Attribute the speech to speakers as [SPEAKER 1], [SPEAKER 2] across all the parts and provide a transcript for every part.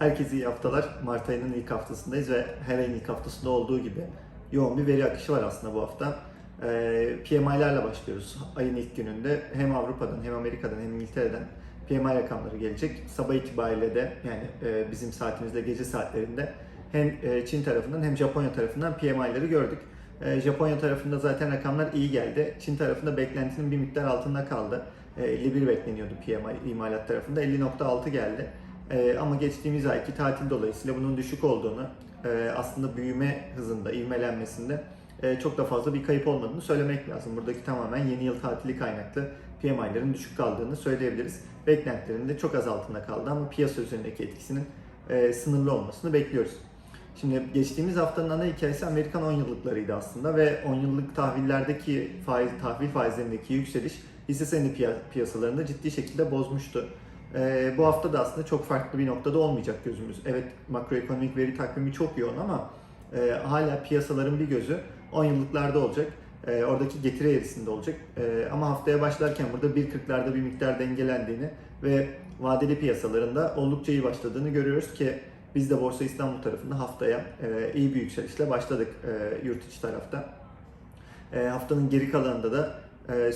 [SPEAKER 1] Herkese iyi haftalar. Mart ayının ilk haftasındayız ve her ayın ilk haftasında olduğu gibi yoğun bir veri akışı var aslında bu hafta. Ee, PMI'lerle başlıyoruz ayın ilk gününde. Hem Avrupa'dan hem Amerika'dan hem İngiltere'den PMI rakamları gelecek. Sabah itibariyle de yani e, bizim saatimizde gece saatlerinde hem e, Çin tarafından hem Japonya tarafından PMI'leri gördük. E, Japonya tarafında zaten rakamlar iyi geldi. Çin tarafında beklentinin bir miktar altında kaldı. E, 51 bekleniyordu PMI imalat tarafında. 50.6 geldi. E, ama geçtiğimiz ayki tatil dolayısıyla bunun düşük olduğunu, e, aslında büyüme hızında, ivmelenmesinde e, çok da fazla bir kayıp olmadığını söylemek lazım. Buradaki tamamen yeni yıl tatili kaynaklı PMI'lerin düşük kaldığını söyleyebiliriz. Beklentilerin de çok az altında kaldı ama piyasa üzerindeki etkisinin e, sınırlı olmasını bekliyoruz. Şimdi geçtiğimiz haftanın ana hikayesi Amerikan 10 yıllıklarıydı aslında ve 10 yıllık tahvillerdeki faiz, tahvil faizlerindeki yükseliş hisse senedi piya- piyasalarında ciddi şekilde bozmuştu. Ee, bu hafta da aslında çok farklı bir noktada olmayacak gözümüz. Evet makroekonomik veri takvimi çok yoğun ama e, hala piyasaların bir gözü 10 yıllıklarda olacak. E, oradaki getiri eğrisinde olacak. E, ama haftaya başlarken burada 1.40'larda bir miktar dengelendiğini ve vadeli piyasalarında oldukça iyi başladığını görüyoruz ki biz de Borsa İstanbul tarafında haftaya e, iyi bir yükselişle başladık e, yurt içi tarafta. E, haftanın geri kalanında da e,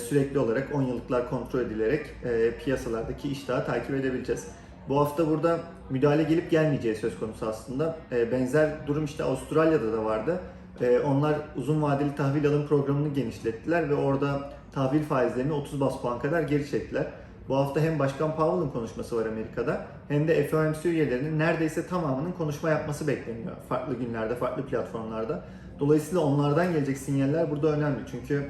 [SPEAKER 1] sürekli olarak 10 yıllıklar kontrol edilerek e, piyasalardaki iştahı takip edebileceğiz. Bu hafta burada müdahale gelip gelmeyeceği söz konusu aslında. E, benzer durum işte Avustralya'da da vardı. E, onlar uzun vadeli tahvil alım programını genişlettiler ve orada tahvil faizlerini 30 bas puan kadar geri çektiler. Bu hafta hem Başkan Powell'ın konuşması var Amerika'da hem de FOMC üyelerinin neredeyse tamamının konuşma yapması bekleniyor. Farklı günlerde, farklı platformlarda. Dolayısıyla onlardan gelecek sinyaller burada önemli. Çünkü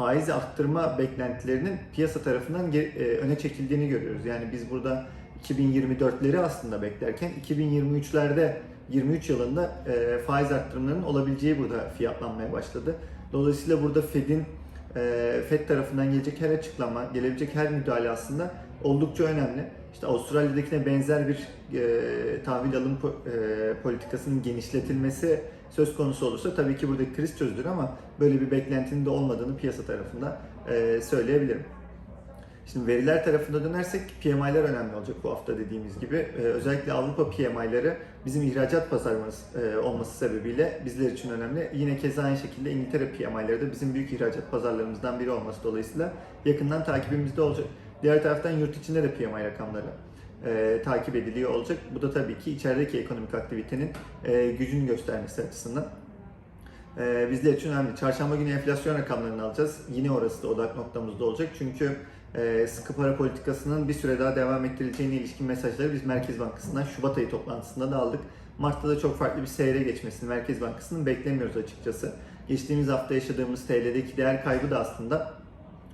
[SPEAKER 1] faiz arttırma beklentilerinin piyasa tarafından e, öne çekildiğini görüyoruz. Yani biz burada 2024'leri aslında beklerken 2023'lerde 23 yılında e, faiz arttırımlarının olabileceği burada fiyatlanmaya başladı. Dolayısıyla burada Fed'in e, Fed tarafından gelecek her açıklama, gelebilecek her müdahale aslında oldukça önemli. İşte Avustralya'dakine benzer bir e, tahvil alım po- e, politikasının genişletilmesi söz konusu olursa tabii ki buradaki kriz çözülür ama böyle bir beklentinin de olmadığını piyasa tarafında e, söyleyebilirim. Şimdi veriler tarafında dönersek PMI'ler önemli olacak bu hafta dediğimiz gibi. Ee, özellikle Avrupa PMI'leri bizim ihracat pazarımız e, olması sebebiyle bizler için önemli. Yine keza aynı şekilde İngiltere PMI'leri de bizim büyük ihracat pazarlarımızdan biri olması dolayısıyla yakından takibimizde olacak. Diğer taraftan yurt içinde de PMI rakamları e, takip ediliyor olacak. Bu da tabii ki içerideki ekonomik aktivitenin e, gücünü göstermesi açısından e, bizler için önemli. Çarşamba günü enflasyon rakamlarını alacağız. Yine orası da odak noktamızda olacak. Çünkü e, sıkı para politikasının bir süre daha devam ettirileceğine ilişkin mesajları biz Merkez Bankası'ndan Şubat ayı toplantısında da aldık. Mart'ta da çok farklı bir seyre geçmesini Merkez Bankası'nın beklemiyoruz açıkçası. Geçtiğimiz hafta yaşadığımız TL'deki değer kaybı da aslında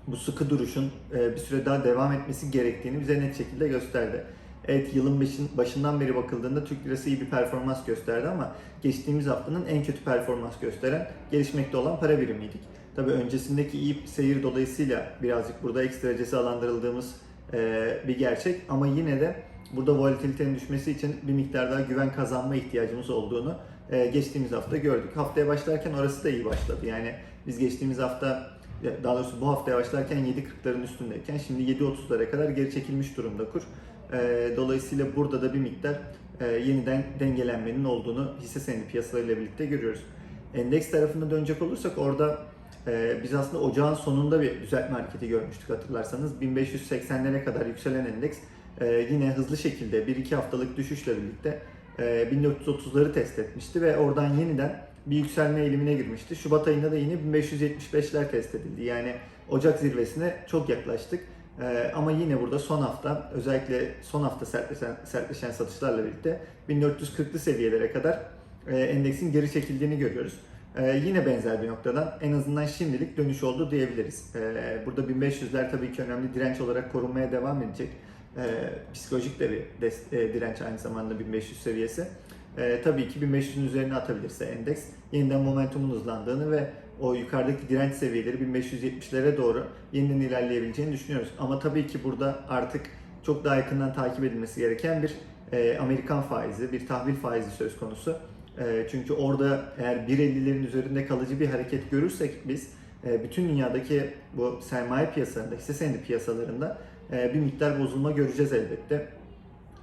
[SPEAKER 1] bu sıkı duruşun e, bir süre daha devam etmesi gerektiğini bize net şekilde gösterdi. Evet yılın başın, başından beri bakıldığında Türk Lirası iyi bir performans gösterdi ama geçtiğimiz haftanın en kötü performans gösteren gelişmekte olan para birimiydik. Tabii öncesindeki iyi seyir dolayısıyla birazcık burada ekstra cezalandırıldığımız e, bir gerçek ama yine de burada volatilitenin düşmesi için bir miktar daha güven kazanma ihtiyacımız olduğunu e, geçtiğimiz hafta gördük. Haftaya başlarken orası da iyi başladı. Yani biz geçtiğimiz hafta daha doğrusu bu haftaya başlarken 7.40'ların üstündeyken şimdi 7.30'lara kadar geri çekilmiş durumda kur. E, dolayısıyla burada da bir miktar e, yeniden dengelenmenin olduğunu hisse senedi piyasalarıyla birlikte görüyoruz. Endeks tarafına dönecek olursak orada e, biz aslında ocağın sonunda bir düzeltme hareketi görmüştük hatırlarsanız. 1580'lere kadar yükselen endeks e, yine hızlı şekilde 1-2 haftalık düşüşle birlikte e, 1430'ları test etmişti ve oradan yeniden bir yükselme eğilimine girmişti. Şubat ayında da yine 1575'ler test edildi. Yani Ocak zirvesine çok yaklaştık. Ee, ama yine burada son hafta özellikle son hafta sertleşen, sertleşen satışlarla birlikte 1440'lı seviyelere kadar e, endeksin geri çekildiğini görüyoruz. Ee, yine benzer bir noktadan en azından şimdilik dönüş oldu diyebiliriz. Ee, burada 1500'ler tabii ki önemli direnç olarak korunmaya devam edecek. Ee, psikolojik de bir des- e, direnç aynı zamanda 1500 seviyesi. Ee, tabii ki 1500'ün üzerine atabilirse endeks yeniden momentumun hızlandığını ve o yukarıdaki direnç seviyeleri 1570'lere doğru yeniden ilerleyebileceğini düşünüyoruz. Ama tabii ki burada artık çok daha yakından takip edilmesi gereken bir e, Amerikan faizi, bir tahvil faizi söz konusu. E, çünkü orada eğer 1.50'lerin üzerinde kalıcı bir hareket görürsek biz e, bütün dünyadaki bu sermaye piyasalarında, hisse senedi piyasalarında e, bir miktar bozulma göreceğiz elbette.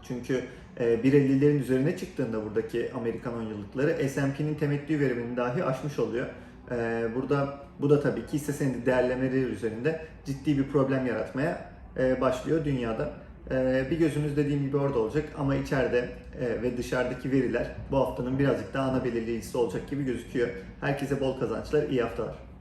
[SPEAKER 1] Çünkü e, 1.50'lerin üzerine çıktığında buradaki Amerikan 10 yıllıkları S&P'nin temettü verimini dahi aşmış oluyor. E, burada bu da tabii ki hisse senedi değerlemeleri üzerinde ciddi bir problem yaratmaya e, başlıyor dünyada. E, bir gözünüz dediğim gibi orada olacak ama içeride e, ve dışarıdaki veriler bu haftanın birazcık daha ana belirleyicisi olacak gibi gözüküyor. Herkese bol kazançlar, iyi haftalar.